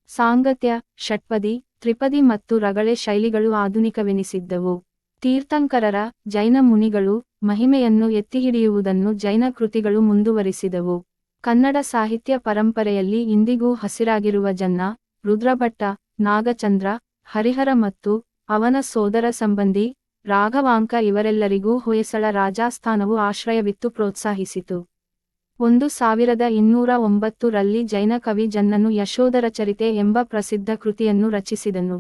ಸಾಂಗತ್ಯ, ಷಟ್ಪದಿ, ತ್ರಿಪದಿ ಮತ್ತು ರಗಳೆ ಶೈಲಿಗಳು ಆಧುನಿಕವೆನಿಸಿದ್ದವು. ತೀರ್ಥಂಕರರ, ಜೈನ ಮುನಿಗಳು, ಮಹಿಮೆಯನ್ನು ಎತ್ತಿಹಿಡಿಯುವುದನ್ನು ಜೈನ ಕೃತಿಗಳು ಮುಂದುವರಿಸಿದವು. ಕನ್ನಡ ಸಾಹಿತ್ಯ ಪರಂಪರೆಯಲ್ಲಿ ಇಂದಿಗೂ ಹಸಿರಾಗಿರುವ ಜನ್ನ, ರುದ್ರಭಟ್ಟ, ನಾಗಚಂದ್ರ, ಹರಿಹರ ಮತ್ತು ಅವನ ಸೋದರ ಸಂಬಂಧಿ ರಾಘವಾಂಕ ಇವರೆಲ್ಲರಿಗೂ ಹೊಯ್ಸಳ ರಾಜಾಸ್ಥಾನವು ಆಶ್ರಯವಿತ್ತು ಪ್ರೋತ್ಸಾಹಿಸಿತು. ಒಂದು ಸಾವಿರದ ಇನ್ನೂರ ಒಂಬತ್ತು ರಲ್ಲಿ ಜೈನ ಕವಿ ಜನ್ನನು ಯಶೋಧರ ಚರಿತೆ ಎಂಬ ಪ್ರಸಿದ್ಧ ಕೃತಿಯನ್ನು ರಚಿಸಿದನು.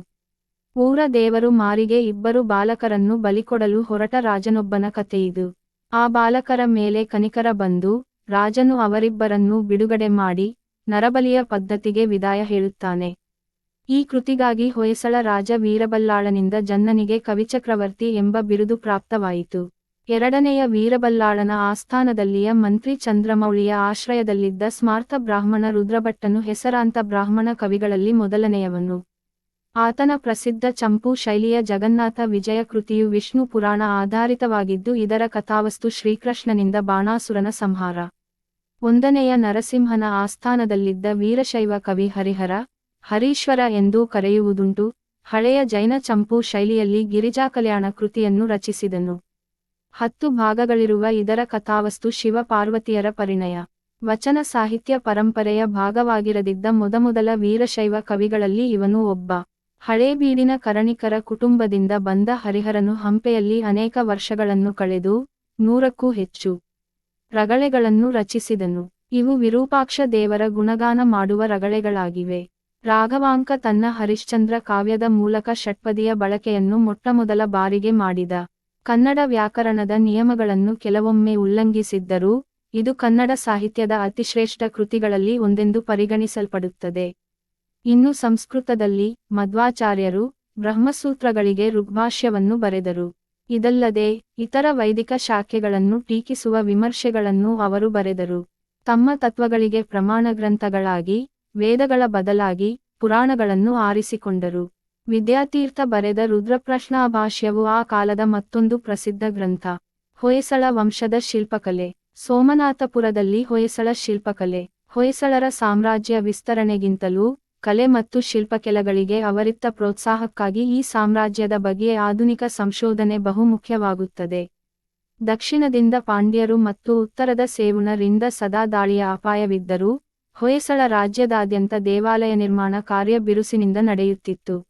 ಊರ ದೇವರು ಮಾರಿಗೆ ಇಬ್ಬರು ಬಾಲಕರನ್ನು ಬಲಿಕೊಡಲು ಹೊರಟ ರಾಜನೊಬ್ಬನ ಕಥೆಯಿದು ಆ ಬಾಲಕರ ಮೇಲೆ ಕನಿಕರ ಬಂದು, ರಾಜನು ಅವರಿಬ್ಬರನ್ನು ಬಿಡುಗಡೆ ಮಾಡಿ, ನರಬಲಿಯ ಪದ್ಧತಿಗೆ ವಿದಾಯ ಹೇಳುತ್ತಾನೆ. ಈ ಕೃತಿಗಾಗಿ ಹೊಯ್ಸಳ ರಾಜ ವೀರಬಲ್ಲಾಳನಿಂದ ಜನ್ನನಿಗೆ ಕವಿಚಕ್ರವರ್ತಿ ಎಂಬ ಬಿರುದು ಪ್ರಾಪ್ತವಾಯಿತು. ಎರಡನೆಯ ವೀರಬಲ್ಲಾಳನ ಆಸ್ಥಾನದಲ್ಲಿಯ ಮಂತ್ರಿ ಚಂದ್ರಮೌಳಿಯ ಆಶ್ರಯದಲ್ಲಿದ್ದ ಸ್ಮಾರ್ಥ ಬ್ರಾಹ್ಮಣ ರುದ್ರಭಟ್ಟನು ಹೆಸರಾಂತ ಬ್ರಾಹ್ಮಣ ಕವಿಗಳಲ್ಲಿ ಮೊದಲನೆಯವನು. ಆತನ ಪ್ರಸಿದ್ಧ ಚಂಪು ಶೈಲಿಯ ಜಗನ್ನಾಥ ವಿಜಯ ಕೃತಿಯು ವಿಷ್ಣು ಪುರಾಣ ಆಧಾರಿತವಾಗಿದ್ದು ಇದರ ಕಥಾವಸ್ತು ಶ್ರೀಕೃಷ್ಣನಿಂದ ಬಾಣಾಸುರನ ಸಂಹಾರ. ಒಂದನೆಯ ನರಸಿಂಹನ ಆಸ್ಥಾನದಲ್ಲಿದ್ದ ವೀರಶೈವ ಕವಿ ಹರಿಹರ ಹರೀಶ್ವರ ಎಂದೂ ಕರೆಯುವುದುಂಟು, ಹಳೆಯ ಜೈನ ಚಂಪು ಶೈಲಿಯಲ್ಲಿ ಗಿರಿಜಾಕಲ್ಯಾಣ ಕೃತಿಯನ್ನು ರಚಿಸಿದನು. ಹತ್ತು ಭಾಗಗಳಿರುವ ಇದರ ಕಥಾವಸ್ತು ಶಿವ ಪಾರ್ವತಿಯರ ಪರಿಣಯ. ವಚನ ಸಾಹಿತ್ಯ ಪರಂಪರೆಯ ಭಾಗವಾಗಿರದಿದ್ದ ಮೊದಮೊದಲ ವೀರಶೈವ ಕವಿಗಳಲ್ಲಿ ಇವನು ಒಬ್ಬ. ಹಳೇಬೀಡಿನ ಕರಣಿಕರ ಕುಟುಂಬದಿಂದ ಬಂದ ಹರಿಹರನು ಹಂಪೆಯಲ್ಲಿ ಅನೇಕ ವರ್ಷಗಳನ್ನು ಕಳೆದು ನೂರಕ್ಕೂ ಹೆಚ್ಚು ರಗಳೆಗಳನ್ನು ರಚಿಸಿದನು. ಇವು ವಿರೂಪಾಕ್ಷ ದೇವರ ಗುಣಗಾನ ಮಾಡುವ ರಗಳೆಗಳಾಗಿವೆ. ರಾಘವಾಂಕ ತನ್ನ ಹರಿಶ್ಚಂದ್ರ ಕಾವ್ಯದ ಮೂಲಕ ಷಟ್ಪದಿಯ ಬಳಕೆಯನ್ನು ಮೊಟ್ಟಮೊದಲ ಬಾರಿಗೆ ಮಾಡಿದ. ಕನ್ನಡ ವ್ಯಾಕರಣದ ನಿಯಮಗಳನ್ನು ಕೆಲವೊಮ್ಮೆ ಉಲ್ಲಂಘಿಸಿದ್ದರೂ, ಇದು ಕನ್ನಡ ಸಾಹಿತ್ಯದ ಅತಿಶ್ರೇಷ್ಠ ಕೃತಿಗಳಲ್ಲಿ ಒಂದೆಂದು ಪರಿಗಣಿಸಲ್ಪಡುತ್ತದೆ. ಇನ್ನು ಸಂಸ್ಕೃತದಲ್ಲಿ ಮಧ್ವಾಚಾರ್ಯರು ಬ್ರಹ್ಮಸೂತ್ರಗಳಿಗೆ ಋಗ್ಭಾಷ್ಯವನ್ನು ಬರೆದರು. ಇದಲ್ಲದೆ, ಇತರ ವೈದಿಕ ಶಾಖೆಗಳನ್ನು ಟೀಕಿಸುವ ವಿಮರ್ಶೆಗಳನ್ನು ಅವರು ಬರೆದರು. ತಮ್ಮ ತತ್ವಗಳಿಗೆ ಪ್ರಮಾಣ ಗ್ರಂಥಗಳಾಗಿ ವೇದಗಳ ಬದಲಾಗಿ ಪುರಾಣಗಳನ್ನು ಆರಿಸಿಕೊಂಡರು. ವಿದ್ಯಾತೀರ್ಥ ಬರೆದ ರುದ್ರಪ್ರಶ್ನಾಭಾಷ್ಯವು ಆ ಕಾಲದ ಮತ್ತೊಂದು ಪ್ರಸಿದ್ಧ ಗ್ರಂಥ. ಹೊಯ್ಸಳ ವಂಶದ ಶಿಲ್ಪಕಲೆ. ಸೋಮನಾಥಪುರದಲ್ಲಿ ಹೊಯ್ಸಳ ಶಿಲ್ಪಕಲೆ. ಹೊಯ್ಸಳರ ಸಾಮ್ರಾಜ್ಯ ವಿಸ್ತರಣೆಗಿಂತಲೂ ಕಲೆ ಮತ್ತು ಶಿಲ್ಪಕೆಲಗಳಿಗೆ ಅವರಿತ್ತ ಪ್ರೋತ್ಸಾಹಕ್ಕಾಗಿ ಈ ಸಾಮ್ರಾಜ್ಯದ ಬಗ್ಗೆ ಆಧುನಿಕ ಸಂಶೋಧನೆ ಬಹುಮುಖ್ಯವಾಗುತ್ತದೆ. ದಕ್ಷಿಣದಿಂದ ಪಾಂಡ್ಯರು ಮತ್ತು ಉತ್ತರದ ಸೇವುನರಿಂದ ಸದಾ ದಾಳಿಯ ಅಪಾಯವಿದ್ದರೂ ಹೊಯ್ಸಳ ರಾಜ್ಯದಾದ್ಯಂತ ದೇವಾಲಯ ನಿರ್ಮಾಣ ಕಾರ್ಯ ಬಿರುಸಿನಿಂದ ನಡೆಯುತ್ತಿತ್ತು.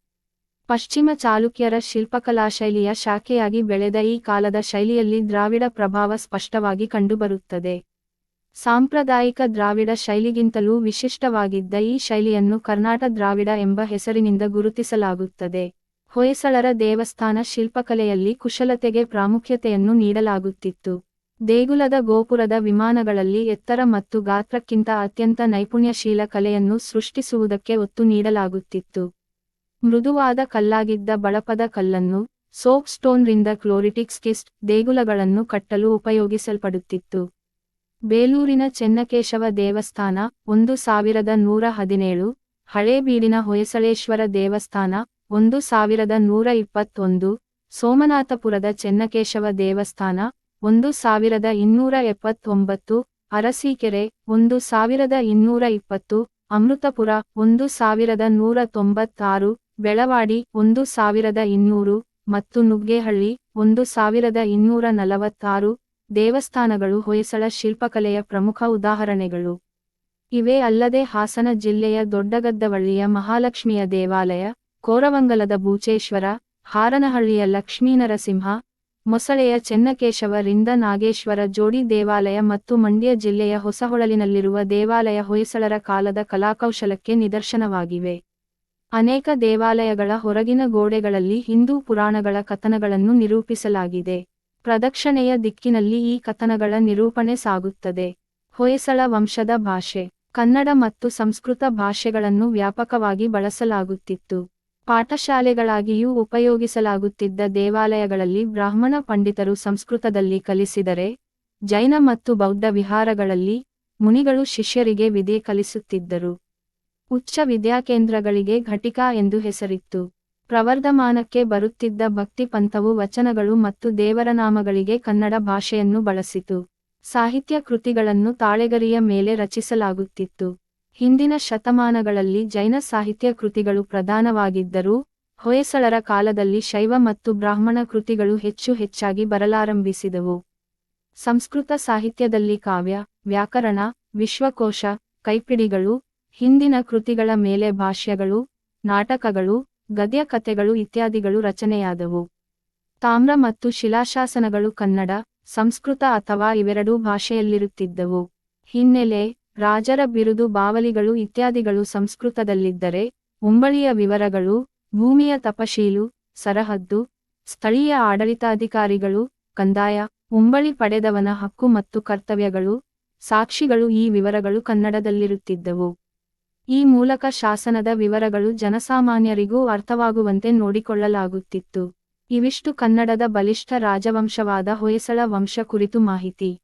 ಪಶ್ಚಿಮ ಚಾಲುಕ್ಯರ ಶಿಲ್ಪಕಲಾಶೈಲಿಯ ಶಾಖೆಯಾಗಿ ಬೆಳೆದ ಈ ಕಾಲದ ಶೈಲಿಯಲ್ಲಿ ದ್ರಾವಿಡ ಪ್ರಭಾವ ಸ್ಪಷ್ಟವಾಗಿ ಕಂಡುಬರುತ್ತದೆ. ಸಾಂಪ್ರದಾಯಿಕ ದ್ರಾವಿಡ ಶೈಲಿಗಿಂತಲೂ ವಿಶಿಷ್ಟವಾಗಿದ್ದ ಈ ಶೈಲಿಯನ್ನು ಕರ್ನಾಟ ದ್ರಾವಿಡ ಎಂಬ ಹೆಸರಿನಿಂದ ಗುರುತಿಸಲಾಗುತ್ತದೆ. ಹೊಯ್ಸಳರ ದೇವಸ್ಥಾನ ಶಿಲ್ಪಕಲೆಯಲ್ಲಿ ಕುಶಲತೆಗೆ ಪ್ರಾಮುಖ್ಯತೆಯನ್ನು ನೀಡಲಾಗುತ್ತಿತ್ತು. ದೇಗುಲದ ಗೋಪುರದ ವಿಮಾನಗಳಲ್ಲಿ ಎತ್ತರ ಮತ್ತು ಗಾತ್ರಕ್ಕಿಂತ ಅತ್ಯಂತ ನೈಪುಣ್ಯಶೀಲ ಕಲೆಯನ್ನು ಸೃಷ್ಟಿಸುವುದಕ್ಕೆ ಒತ್ತು ನೀಡಲಾಗುತ್ತಿತ್ತು. ಮೃದುವಾದ ಕಲ್ಲಾಗಿದ್ದ ಬಳಪದ ಕಲ್ಲನ್ನು ಸೋಪ್ ಸ್ಟೋನ್ರಿಂದ ಕ್ಲೋರಿಟಿಕ್ ಸ್ಕಿಸ್ಟ್ ದೇಗುಲಗಳನ್ನು ಕಟ್ಟಲು ಉಪಯೋಗಿಸಲ್ಪಡುತ್ತಿತ್ತು. ಬೇಲೂರಿನ ಚೆನ್ನಕೇಶವ ದೇವಸ್ಥಾನ, ಒಂದು ಸಾವಿರದ ನೂರ ಹದಿನೇಳು ಹಳೇಬೀಡಿನ ಹೊಯ್ಸಳೇಶ್ವರ ದೇವಸ್ಥಾನ, ಒಂದು ಸಾವಿರದ ನೂರ ಇಪ್ಪತ್ತೊಂದು, ಸೋಮನಾಥಪುರದ ಚೆನ್ನಕೇಶವ ದೇವಸ್ಥಾನ ಒಂದು ಸಾವಿರದ ಇನ್ನೂರ ಎಪ್ಪತ್ತೊಂಬತ್ತು, ಅರಸೀಕೆರೆ, ಒಂದು ಸಾವಿರದ ಇನ್ನೂರ ಇಪ್ಪತ್ತು, ಅಮೃತಪುರ, ಒಂದು ಸಾವಿರದ ನೂರ ತೊಂಬತ್ತಾರು, ಬೆಳವಾಡಿ, ಒಂದು ಸಾವಿರದ ಇನ್ನೂರು ಮತ್ತು ನುಗ್ಗೇಹಳ್ಳಿ, ಒಂದು ಸಾವಿರದ ಇನ್ನೂರ ನಲವತ್ತಾರು, ದೇವಸ್ಥಾನಗಳು ಹೊಯ್ಸಳ ಶಿಲ್ಪಕಲೆಯ ಪ್ರಮುಖ ಉದಾಹರಣೆಗಳು. ಇವೇ ಅಲ್ಲದೆ ಹಾಸನ ಜಿಲ್ಲೆಯ ದೊಡ್ಡಗದ್ದವಳ್ಳಿಯ ಮಹಾಲಕ್ಷ್ಮಿಯ ದೇವಾಲಯ ಕೋರವಂಗಲದ ಬೂಚೇಶ್ವರ ಹಾರನಹಳ್ಳಿಯ ಲಕ್ಷ್ಮೀನರಸಿಂಹ ಮೊಸಳೆಯ ಚೆನ್ನಕೇಶವ ರಿಂದ ನಾಗೇಶ್ವರ ಜೋಡಿ ದೇವಾಲಯ ಮತ್ತು ಮಂಡ್ಯ ಜಿಲ್ಲೆಯ ಹೊಸಹೊಳಲಿನಲ್ಲಿರುವ ದೇವಾಲಯ ಹೊಯ್ಸಳರ ಕಾಲದ ಕಲಾಕೌಶಲಕ್ಕೆ ನಿದರ್ಶನವಾಗಿವೆ. ಅನೇಕ ದೇವಾಲಯಗಳ ಹೊರಗಿನ ಗೋಡೆಗಳಲ್ಲಿ ಹಿಂದೂ ಪುರಾಣಗಳ ಕಥನಗಳನ್ನು ನಿರೂಪಿಸಲಾಗಿದೆ. ಪ್ರದಕ್ಷಿಣೆಯ ದಿಕ್ಕಿನಲ್ಲಿ ಈ ಕಥನಗಳ ನಿರೂಪಣೆ ಸಾಗುತ್ತದೆ. ಹೊಯ್ಸಳ ವಂಶದ ಭಾಷೆ. ಕನ್ನಡ ಮತ್ತು ಸಂಸ್ಕೃತ ಭಾಷೆಗಳನ್ನು ವ್ಯಾಪಕವಾಗಿ ಬಳಸಲಾಗುತ್ತಿತ್ತು. ಪಾಠಶಾಲೆಗಳಾಗಿಯೂ ಉಪಯೋಗಿಸಲಾಗುತ್ತಿದ್ದ ದೇವಾಲಯಗಳಲ್ಲಿ ಬ್ರಾಹ್ಮಣ ಪಂಡಿತರು ಸಂಸ್ಕೃತದಲ್ಲಿ ಕಲಿಸಿದರೆ, ಜೈನ ಮತ್ತು ಬೌದ್ಧ ವಿಹಾರಗಳಲ್ಲಿ ಮುನಿಗಳು ಶಿಷ್ಯರಿಗೆ ವಿಧಿ ಕಲಿಸುತ್ತಿದ್ದರು. ಉಚ್ಚ ವಿದ್ಯಾಕೇಂದ್ರಗಳಿಗೆ ಘಟಿಕಾ ಎಂದು ಹೆಸರಿತ್ತು. ಪ್ರವರ್ಧಮಾನಕ್ಕೆ ಬರುತ್ತಿದ್ದ ಭಕ್ತಿ ಪಂಥವು ವಚನಗಳು ಮತ್ತು ದೇವರನಾಮಗಳಿಗೆ ಕನ್ನಡ ಭಾಷೆಯನ್ನು ಬಳಸಿತು. ಸಾಹಿತ್ಯ ಕೃತಿಗಳನ್ನು ತಾಳೆಗರಿಯ ಮೇಲೆ ರಚಿಸಲಾಗುತ್ತಿತ್ತು. ಹಿಂದಿನ ಶತಮಾನಗಳಲ್ಲಿ ಜೈನ ಸಾಹಿತ್ಯ ಕೃತಿಗಳು ಪ್ರಧಾನವಾಗಿದ್ದರೂ, ಹೊಯ್ಸಳರ ಕಾಲದಲ್ಲಿ ಶೈವ ಮತ್ತು ಬ್ರಾಹ್ಮಣ ಕೃತಿಗಳು ಹೆಚ್ಚು ಹೆಚ್ಚಾಗಿ ಬರಲಾರಂಭಿಸಿದವು. ಸಂಸ್ಕೃತ ಸಾಹಿತ್ಯದಲ್ಲಿ ಕಾವ್ಯ, ವ್ಯಾಕರಣ, ವಿಶ್ವಕೋಶ, ಕೈಪಿಡಿಗಳು, ಹಿಂದಿನ ಕೃತಿಗಳ ಮೇಲೆ ಭಾಷ್ಯಗಳು, ನಾಟಕಗಳು ಗದ್ಯ ಕಥೆಗಳು ಇತ್ಯಾದಿಗಳು ರಚನೆಯಾದವು. ತಾಮ್ರ ಮತ್ತು ಶಿಲಾಶಾಸನಗಳು ಕನ್ನಡ, ಸಂಸ್ಕೃತ ಅಥವಾ ಇವೆರಡೂ ಭಾಷೆಯಲ್ಲಿರುತ್ತಿದ್ದವು. ಹಿನ್ನೆಲೆ ರಾಜರ ಬಿರುದು ಬಾವಲಿಗಳು ಇತ್ಯಾದಿಗಳು ಸಂಸ್ಕೃತದಲ್ಲಿದ್ದರೆ, ಉಂಬಳಿಯ ವಿವರಗಳು, ಭೂಮಿಯ ತಪಶೀಲು, ಸರಹದ್ದು, ಸ್ಥಳೀಯ ಆಡಳಿತಾಧಿಕಾರಿಗಳು, ಕಂದಾಯ, ಉಂಬಳಿ ಪಡೆದವನ ಹಕ್ಕು ಮತ್ತು ಕರ್ತವ್ಯಗಳು, ಸಾಕ್ಷಿಗಳು ಈ ವಿವರಗಳು ಕನ್ನಡದಲ್ಲಿರುತ್ತಿದ್ದವು. ಈ ಮೂಲಕ ಶಾಸನದ ವಿವರಗಳು ಜನಸಾಮಾನ್ಯರಿಗೂ ಅರ್ಥವಾಗುವಂತೆ ನೋಡಿಕೊಳ್ಳಲಾಗುತ್ತಿತ್ತು. ಇವಿಷ್ಟು ಕನ್ನಡದ ಬಲಿಷ್ಠ ರಾಜವಂಶವಾದ ಹೊಯ್ಸಳ ವಂಶ ಕುರಿತು ಮಾಹಿತಿ.